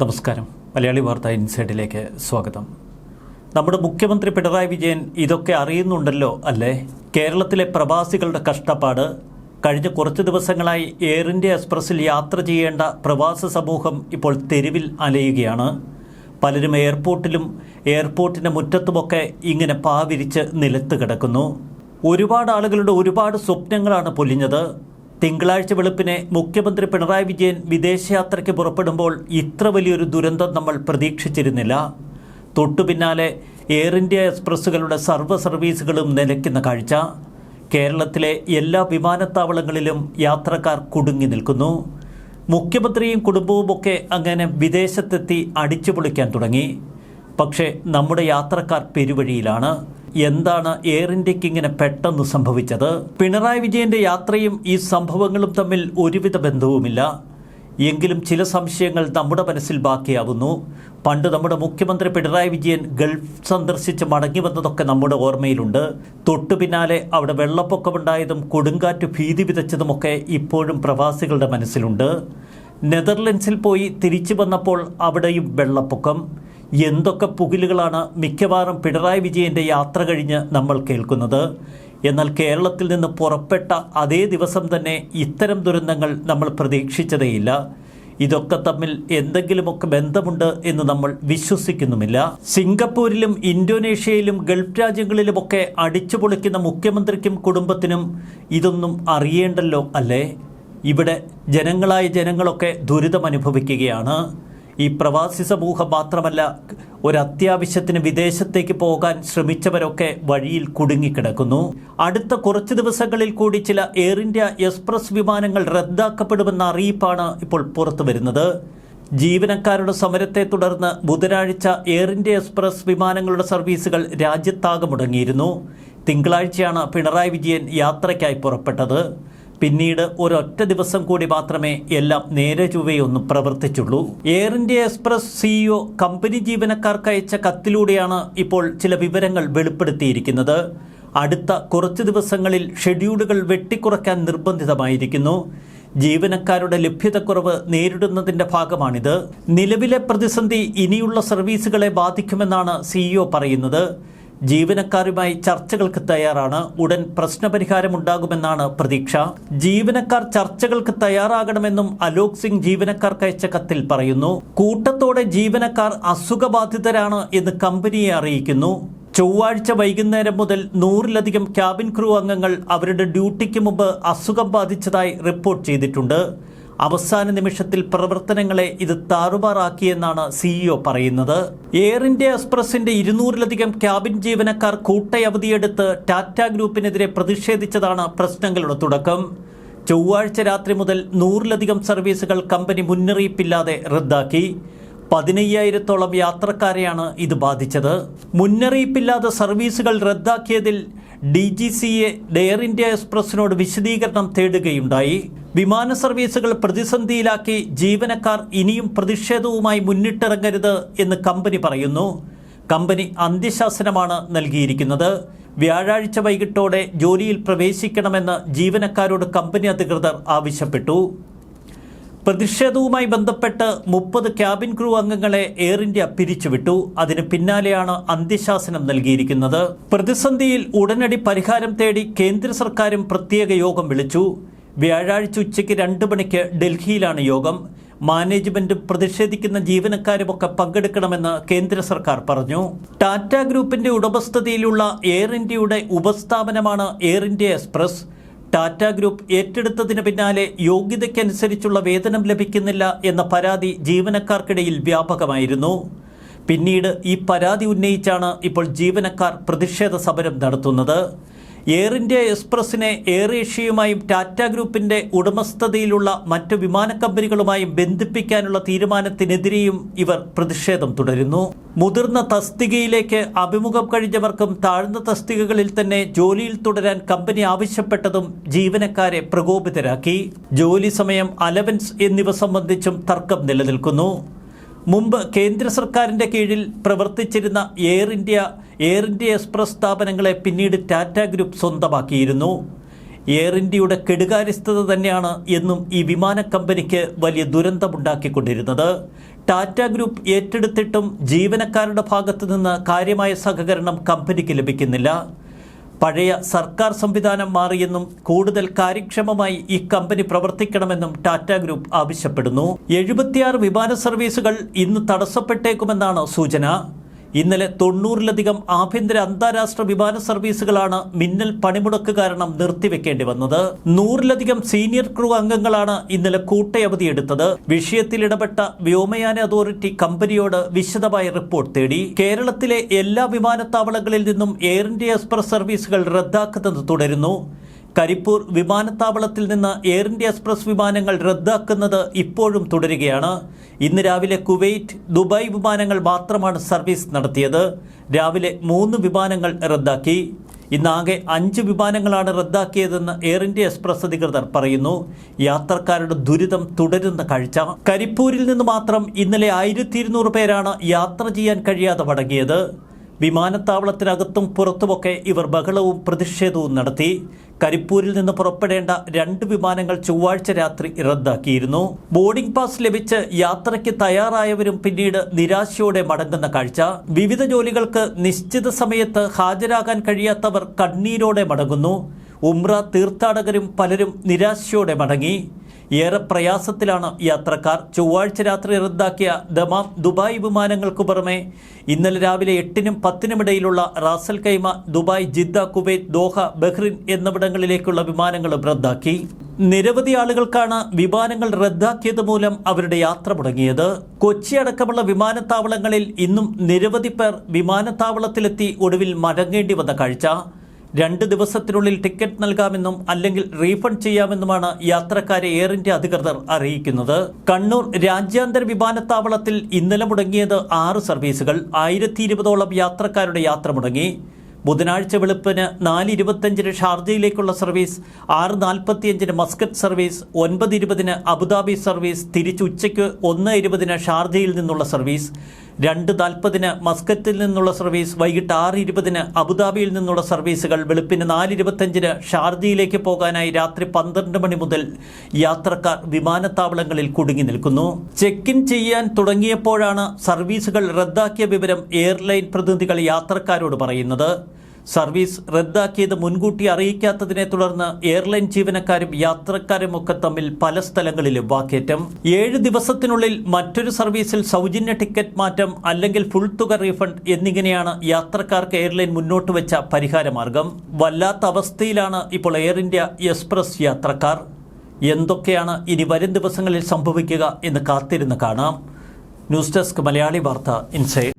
നമസ്കാരം. മലയാളി വാർത്ത ഇൻസൈഡിലേക്ക് സ്വാഗതം. നമ്മുടെ മുഖ്യമന്ത്രി പിണറായി വിജയൻ ഇതൊക്കെ അറിയുന്നുണ്ടല്ലോ അല്ലേ? കേരളത്തിലെ പ്രവാസികളുടെ കഷ്ടപ്പാട് കഴിഞ്ഞ കുറച്ച് ദിവസങ്ങളായി എയർ ഇന്ത്യ എക്സ്പ്രസ്സിൽ യാത്ര ചെയ്യേണ്ട പ്രവാസ സമൂഹം ഇപ്പോൾ തെരുവിൽ അലയുകയാണ്. പലരും എയർപോർട്ടിലും എയർപോർട്ടിന്റെ മുറ്റത്തുമൊക്കെ ഇങ്ങനെ പാവിരിച്ച് നിലത്ത് കിടക്കുന്നു. ഒരുപാട് ആളുകളുടെ ഒരുപാട് സ്വപ്നങ്ങളാണ് പൊലിഞ്ഞത്. തിങ്കളാഴ്ച വെളുപ്പിനെ മുഖ്യമന്ത്രി പിണറായി വിജയൻ വിദേശയാത്രയ്ക്ക് പുറപ്പെടുമ്പോൾ ഇത്ര വലിയൊരു ദുരന്തം നമ്മൾ പ്രതീക്ഷിച്ചിരുന്നില്ല. തൊട്ടു പിന്നാലെ എയർ ഇന്ത്യ എക്സ്പ്രസ്സുകളുടെ സർവ സർവീസുകളും നിലയ്ക്കുന്ന കാഴ്ച. കേരളത്തിലെ എല്ലാ വിമാനത്താവളങ്ങളിലും യാത്രക്കാർ കുടുങ്ങി നിൽക്കുന്നു. മുഖ്യമന്ത്രിയും കുടുംബവുമൊക്കെ അങ്ങനെ വിദേശത്തെത്തി അടിച്ചു പൊളിക്കാൻ തുടങ്ങി. പക്ഷേ നമ്മുടെ യാത്രക്കാർ പെരുവഴിയിലാണ്. എന്താണ് എയർ ഇന്ത്യയ്ക്ക് ഇങ്ങനെ പെട്ടെന്ന് സംഭവിച്ചത്? പിണറായി വിജയന്റെ യാത്രയും ഈ സംഭവങ്ങളും തമ്മിൽ ഒരുവിധ ബന്ധവുമില്ല. എങ്കിലും ചില സംശയങ്ങൾ നമ്മുടെ മനസ്സിൽ ബാക്കിയാവുന്നു. പണ്ട് നമ്മുടെ മുഖ്യമന്ത്രി പിണറായി വിജയൻ ഗൾഫ് സന്ദർശിച്ച് മടങ്ങി വന്നതൊക്കെ നമ്മുടെ ഓർമ്മയിലുണ്ട്. തൊട്ടു പിന്നാലെ അവിടെ വെള്ളപ്പൊക്കമുണ്ടായതും കൊടുങ്കാറ്റ് ഭീതി വിതച്ചതുമൊക്കെ ഇപ്പോഴും പ്രവാസികളുടെ മനസ്സിലുണ്ട്. നെതർലൻഡ്സിൽ പോയി തിരിച്ചു വന്നപ്പോൾ അവിടെയും വെള്ളപ്പൊക്കം. എന്തൊക്കെ പുകിലുകളാണ് മിക്കവാറും പിണറായി വിജയന്റെ യാത്ര കഴിഞ്ഞ് നമ്മൾ കേൾക്കുന്നത്? എന്നാൽ കേരളത്തിൽ നിന്ന് പുറപ്പെട്ട അതേ ദിവസം തന്നെ ഇത്തരം ദുരന്തങ്ങൾ നമ്മൾ പ്രതീക്ഷിച്ചതേയില്ല. ഇതൊക്കെ തമ്മിൽ എന്തെങ്കിലുമൊക്കെ ബന്ധമുണ്ട് എന്ന് നമ്മൾ വിശ്വസിക്കുന്നുമില്ല. സിംഗപ്പൂരിലും ഇന്തോനേഷ്യയിലും ഗൾഫ് രാജ്യങ്ങളിലുമൊക്കെ അടിച്ചുപൊളിക്കുന്ന മുഖ്യമന്ത്രിക്കും കുടുംബത്തിനും ഇതൊന്നും അറിയേണ്ടല്ലോ അല്ലേ? ഇവിടെ ജനങ്ങളായ ജനങ്ങളൊക്കെ ദുരിതം അനുഭവിക്കുകയാണ് ഈ പ്രവാസി സമൂഹം മാത്രമല്ല ഒരു അത്യാവശ്യത്തിന് വിദേശത്തേക്ക് പോകാൻ ശ്രമിച്ചവരൊക്കെ വഴിയിൽ കുടുങ്ങിക്കിടക്കുന്നു. അടുത്ത കുറച്ച് ദിവസങ്ങളിൽ കൂടി ചില എയർ ഇന്ത്യ എക്സ്പ്രസ് വിമാനങ്ങൾ റദ്ദാക്കപ്പെടുമെന്ന അറിയിപ്പാണ് ഇപ്പോൾ പുറത്തു വരുന്നത്. ജീവനക്കാരുടെ സമരത്തെ തുടർന്ന് ബുധനാഴ്ച എയർ ഇന്ത്യ എക്സ്പ്രസ് വിമാനങ്ങളുടെ സർവീസുകൾ രാജ്യത്താകെ മുടങ്ങിയിരുന്നു. തിങ്കളാഴ്ചയാണ് പിണറായി വിജയൻ യാത്രയ്ക്കായി പുറപ്പെട്ടത്. പിന്നീട് ഒരൊറ്റ ദിവസം കൂടി മാത്രമേ എല്ലാം നേരെ ചുവയൊന്നും പ്രവർത്തിച്ചുള്ളൂ. Air India Express CEO company ജീവനക്കാർക്ക് അയച്ച കത്തിലൂടെയാണ് ഇപ്പോൾ ചില വിവരങ്ങൾ വെളിപ്പെടുത്തിയിരിക്കുന്നത്. അടുത്ത കുറച്ച് ദിവസങ്ങളിൽ ഷെഡ്യൂളുകൾ വെട്ടിക്കുറയ്ക്കാൻ നിർബന്ധിതമായിരിക്കുന്നു. ജീവനക്കാരുടെ ലഭ്യതക്കുറവ് നേരിടുന്നതിന്റെ ഭാഗമാണിത്. നിലവിലെ പ്രതിസന്ധി ഇനിയുള്ള സർവീസുകളെ ബാധിക്കുമെന്നാണ് സിഇഒ പറയുന്നത്. ജീവനക്കാരുമായി ചർച്ചകൾക്ക് തയ്യാറാണ്. ഉടൻ പ്രശ്നപരിഹാരമുണ്ടാകുമെന്നാണ് പ്രതീക്ഷ. ജീവനക്കാർ ചർച്ചകൾക്ക് തയ്യാറാകണമെന്നും അലോക് സിംഗ് ജീവനക്കാർക്ക് അയച്ച കത്തിൽ പറയുന്നു. കൂട്ടത്തോടെ ജീവനക്കാർ അസുഖബാധിതരാണ് എന്ന് കമ്പനിയെ അറിയിക്കുന്നു. ചൊവ്വാഴ്ച വൈകുന്നേരം മുതൽ നൂറിലധികം ക്യാബിൻ ക്രൂ അംഗങ്ങൾ അവരുടെ ഡ്യൂട്ടിക്ക് മുമ്പ് അസുഖം ബാധിച്ചതായി റിപ്പോർട്ട് ചെയ്തിട്ടുണ്ട്. അവസാന നിമിഷത്തിൽ പ്രവർത്തനങ്ങളെ ഇത് താറുമാറാക്കിയെന്നാണ് സിഇഒ പറയുന്നത്. എയർ ഇന്ത്യ എക്സ്പ്രസിന്റെ ഇരുന്നൂറിലധികം ക്യാബിൻ ജീവനക്കാർ കൂട്ടയവധിയെടുത്ത് ടാറ്റ ഗ്രൂപ്പിനെതിരെ പ്രതിഷേധിച്ചതാണ് പ്രശ്നങ്ങളുടെ തുടക്കം. ചൊവ്വാഴ്ച രാത്രി മുതൽ നൂറിലധികം സർവീസുകൾ കമ്പനി മുന്നറിയിപ്പില്ലാതെ റദ്ദാക്കി. പതിനയ്യായിരത്തോളം യാത്രക്കാരെയാണ് ഇത് ബാധിച്ചത്. മുന്നറിയിപ്പില്ലാതെ സർവീസുകൾ റദ്ദാക്കിയതിൽ D G C A Air India എക്സ്പ്രസിനോട് വിശദീകരണം തേടുകയുണ്ടായി. വിമാന സർവീസുകൾ പ്രതിസന്ധിയിലാക്കി ജീവനക്കാർ ഇനിയും പ്രതിഷേധവുമായി മുന്നിട്ടിറങ്ങരുത് എന്ന് കമ്പനി പറയുന്നു. കമ്പനി അന്ത്യശാസനമാണ് നൽകിയിരിക്കുന്നത്. വ്യാഴാഴ്ച വൈകിട്ടോടെ ജോലിയിൽ പ്രവേശിക്കണമെന്ന് ജീവനക്കാരോട് കമ്പനി അധികൃതർ ആവശ്യപ്പെട്ടു. പ്രതിഷേധവുമായി ബന്ധപ്പെട്ട് മുപ്പത് ക്യാബിൻ ക്രൂ അംഗങ്ങളെ എയർ ഇന്ത്യ പിരിച്ചുവിട്ടു. അതിന് പിന്നാലെയാണ് അന്ത്യശാസനം നൽകിയിരിക്കുന്നത്. പ്രതിസന്ധിയിൽ ഉടനടി പരിഹാരം തേടി കേന്ദ്ര സർക്കാരും പ്രത്യേക യോഗം വിളിച്ചു. വ്യാഴാഴ്ച ഉച്ചയ്ക്ക് രണ്ട് മണിക്ക് ഡൽഹിയിലാണ് യോഗം. മാനേജ്മെന്റ് പ്രതിഷേധിക്കുന്ന ജീവനക്കാരുമൊക്കെ പങ്കെടുക്കണമെന്ന് കേന്ദ്ര സർക്കാർ പറഞ്ഞു. ടാറ്റ ഗ്രൂപ്പിന്റെ ഉടമസ്ഥതയിലുള്ള എയർ ഇന്ത്യയുടെ ഉപസ്ഥാപനമാണ് Air India express. Tata group ഏറ്റെടുത്തതിന് പിന്നാലെ യോഗ്യതയ്ക്കനുസരിച്ചുള്ള വേതനം ലഭിക്കുന്നില്ല എന്ന പരാതി ജീവനക്കാർക്കിടയിൽ വ്യാപകമായിരുന്നു. പിന്നീട് ഈ പരാതി ഉന്നയിച്ചാണ് ഇപ്പോൾ ജീവനക്കാർ പ്രതിഷേധ സമരം നടത്തുന്നത്. എയർ ഇന്ത്യ എക്സ്പ്രസിനെ എയർ ഏഷ്യയുമായും ടാറ്റ ഗ്രൂപ്പിന്റെ ഉടമസ്ഥതയിലുള്ള മറ്റ് വിമാന കമ്പനികളുമായും ബന്ധിപ്പിക്കാനുള്ള തീരുമാനത്തിനെതിരെയും ഇവർ പ്രതിഷേധം തുടരുന്നു. മുതിർന്ന തസ്തികയിലേക്ക് അഭിമുഖം കഴിഞ്ഞവർക്കും താഴ്ന്ന തസ്തികകളിൽ തന്നെ ജോലിയിൽ തുടരാൻ കമ്പനി ആവശ്യപ്പെട്ടതും ജീവനക്കാരെ പ്രകോപിതരാക്കി. ജോലി സമയം അലവൻസ് എന്നിവ സംബന്ധിച്ചും തർക്കം നിലനിൽക്കുന്നു. മുമ്പ് കേന്ദ്ര സർക്കാരിന്റെ കീഴിൽ പ്രവർത്തിച്ചിരുന്ന Air India Air India Express സ്ഥാപനങ്ങളെ പിന്നീട് ടാറ്റ ഗ്രൂപ്പ് സ്വന്തമാക്കിയിരുന്നു. എയർ ഇന്ത്യയുടെ കെടുകാര്യസ്ഥത തന്നെയാണ് എന്നും ഈ വിമാന കമ്പനിക്ക് വലിയ ദുരന്തമുണ്ടാക്കിക്കൊണ്ടിരുന്നത്. ടാറ്റ ഗ്രൂപ്പ് ഏറ്റെടുത്തിട്ടും ജീവനക്കാരുടെ ഭാഗത്തുനിന്ന് കാര്യമായ സഹകരണം കമ്പനിക്ക് ലഭിക്കുന്നില്ല. പഴയ സർക്കാർ സംവിധാനം മാറിയെന്നും കൂടുതൽ കാര്യക്ഷമമായി ഈ കമ്പനി പ്രവർത്തിക്കണമെന്നും ടാറ്റ ഗ്രൂപ്പ് ആവശ്യപ്പെടുന്നു. എഴുപത്തിയാറ് വിമാന സർവീസുകൾ ഇന്ന് തടസ്സപ്പെട്ടേക്കുമെന്നാണ് സൂചന. ഇന്നലെ തൊണ്ണൂറിലധികം ആഭ്യന്തര അന്താരാഷ്ട്ര വിമാന സർവീസുകളാണ് മിന്നൽ പണിമുടക്ക് കാരണം നിർത്തിവെക്കേണ്ടി വന്നത്. നൂറിലധികം സീനിയർ ക്രൂ അംഗങ്ങളാണ് ഇന്നലെ കൂട്ടയവധിയെടുത്തത് വിഷയത്തിൽ ഇടപെട്ട വ്യോമയാന അതോറിറ്റി കമ്പനിയോട് വിശദമായ റിപ്പോർട്ട് തേടി. കേരളത്തിലെ എല്ലാ വിമാനത്താവളങ്ങളിൽ നിന്നും എയർ ഇന്ത്യ എക്സ്പ്രസ് സർവീസുകൾ റദ്ദാക്കുന്നത് തുടരുന്നു. കരിപ്പൂർ വിമാനത്താവളത്തിൽ നിന്ന് എയർ ഇന്ത്യ എക്സ്പ്രസ് വിമാനങ്ങൾ റദ്ദാക്കുന്നത് ഇപ്പോഴും തുടരുകയാണ്. ഇന്ന് രാവിലെ കുവൈറ്റ് ദുബായ് വിമാനങ്ങൾ മാത്രമാണ് സർവീസ് നടത്തിയത്. രാവിലെ മൂന്ന് വിമാനങ്ങൾ റദ്ദാക്കി. ഇന്നാകെ അഞ്ച് വിമാനങ്ങളാണ് റദ്ദാക്കിയതെന്ന് എയർ ഇന്ത്യ എക്സ്പ്രസ് അധികൃതർ പറയുന്നു. യാത്രക്കാരുടെ ദുരിതം തുടരുന്ന കാഴ്ച. കരിപ്പൂരിൽ നിന്ന് മാത്രം ഇന്നലെ ആയിരത്തി പേരാണ് യാത്ര ചെയ്യാൻ കഴിയാതെ മടങ്ങിയത്. വിമാനത്താവളത്തിനകത്തും പുറത്തുമൊക്കെ ഇവർ ബഹളവും പ്രതിഷേധവും നടത്തി. കരിപ്പൂരിൽ നിന്ന് പുറപ്പെടേണ്ട രണ്ട് വിമാനങ്ങൾ ചൊവ്വാഴ്ച രാത്രി റദ്ദാക്കിയിരുന്നു. ബോർഡിംഗ് പാസ് ലഭിച്ച് യാത്രയ്ക്ക് തയ്യാറായവരും പിന്നീട് നിരാശയോടെ മടങ്ങുന്ന കാഴ്ച. വിവിധ ജോലികൾക്ക് നിശ്ചിത സമയത്ത് ഹാജരാകാൻ കഴിയാത്തവർ കണ്ണീരോടെ മടങ്ങുന്നു. ഉംറ തീർത്ഥാടകരും പലരും നിരാശയോടെ മടങ്ങി. ഏറെ പ്രയാസത്തിലാണ് യാത്രക്കാർ. ചൊവ്വാഴ്ച രാത്രി റദ്ദാക്കിയ ദമാം ദുബായ് വിമാനങ്ങൾക്കു പുറമെ ഇന്നലെ രാവിലെ എട്ടിനും പത്തിനുമിടയിലുള്ള Ras al Khaimah Dubai Jeddah Kuwait Doha Bahrain എന്നിവിടങ്ങളിലേക്കുള്ള വിമാനങ്ങളും റദ്ദാക്കി. നിരവധി ആളുകൾക്കാണ് വിമാനങ്ങൾ റദ്ദാക്കിയത് മൂലം അവരുടെ യാത്ര മുടങ്ങിയത്. കൊച്ചി അടക്കമുള്ള വിമാനത്താവളങ്ങളിൽ ഇന്നും നിരവധി പേർ വിമാനത്താവളത്തിലെത്തി ഒടുവിൽ മടങ്ങേണ്ടി വന്ന കാഴ്ച. രണ്ട് ദിവസത്തിനുള്ളിൽ ടിക്കറ്റ് നൽകാമെന്നും അല്ലെങ്കിൽ റീഫണ്ട് ചെയ്യാമെന്നുമാണ് യാത്രക്കാരെ എയർ ഇന്ത്യ അധികൃതർ അറിയിക്കുന്നത്. കണ്ണൂർ രാജ്യാന്തര വിമാനത്താവളത്തിൽ ഇന്നലെ മുടങ്ങിയത് ആറ് സർവീസുകൾ ആയിരത്തി ഇരുപതോളം യാത്രക്കാരുടെ യാത്ര മുടങ്ങി. ബുധനാഴ്ച വെളുപ്പിന് നാല് ഇരുപത്തഞ്ചിന് ഷാർജയിലേക്കുള്ള സർവീസ് ആറ് നാൽപ്പത്തിയഞ്ചിന് മസ്കറ്റ് സർവീസ് ഒൻപത് ഇരുപതിന് അബുദാബി സർവീസ് തിരിച്ചുച്ചയ്ക്ക് ഒന്ന് ഇരുപതിന് ഷാർജയിൽ നിന്നുള്ള സർവീസ് രണ്ട് നാൽപ്പതിന് മസ്കറ്റിൽ നിന്നുള്ള സർവീസ് വൈകിട്ട് ആറ് ഇരുപതിന് അബുദാബിയിൽ നിന്നുള്ള സർവീസുകൾ വെളുപ്പിന് നാല് ഇരുപത്തഞ്ചിന് ഷാർജയിലേക്ക് പോകാനായി രാത്രി പന്ത്രണ്ട് മണി മുതൽ യാത്രക്കാർ വിമാനത്താവളങ്ങളിൽ കുടുങ്ങി നിൽക്കുന്നു. ചെക്ക് ഇൻ ചെയ്യാൻ തുടങ്ങിയപ്പോഴാണ് സർവീസുകൾ റദ്ദാക്കിയ വിവരം എയർലൈൻ പ്രതിനിധികൾ യാത്രക്കാരോട് പറയുന്നത്. സർവീസ് റദ്ദാക്കിയത് മുൻകൂട്ടി അറിയിക്കാത്തതിനെ തുടർന്ന് എയർലൈൻ ജീവനക്കാരും യാത്രക്കാരും ഒക്കെ തമ്മിൽ പല സ്ഥലങ്ങളിലും വാക്കേറ്റം. ഏഴ് ദിവസത്തിനുള്ളിൽ മറ്റൊരു സർവീസിൽ സൗജന്യ ടിക്കറ്റ് മാറ്റം അല്ലെങ്കിൽ ഫുൾ തുക റീഫണ്ട് എന്നിങ്ങനെയാണ് യാത്രക്കാർക്ക് എയർലൈൻ മുന്നോട്ട് വെച്ച പരിഹാരമാർഗം. വല്ലാത്ത അവസ്ഥയിലാണ് ഇപ്പോൾ എയർ ഇന്ത്യ എക്സ്പ്രസ് യാത്രക്കാർ. എന്തൊക്കെയാണ് ഇനി വരും ദിവസങ്ങളിൽ സംഭവിക്കുക എന്ന് കാത്തിരുന്ന് കാണാം. ന്യൂസ് ഡെസ്ക് മലയാളി വാർത്ത ഇൻസൈഡ്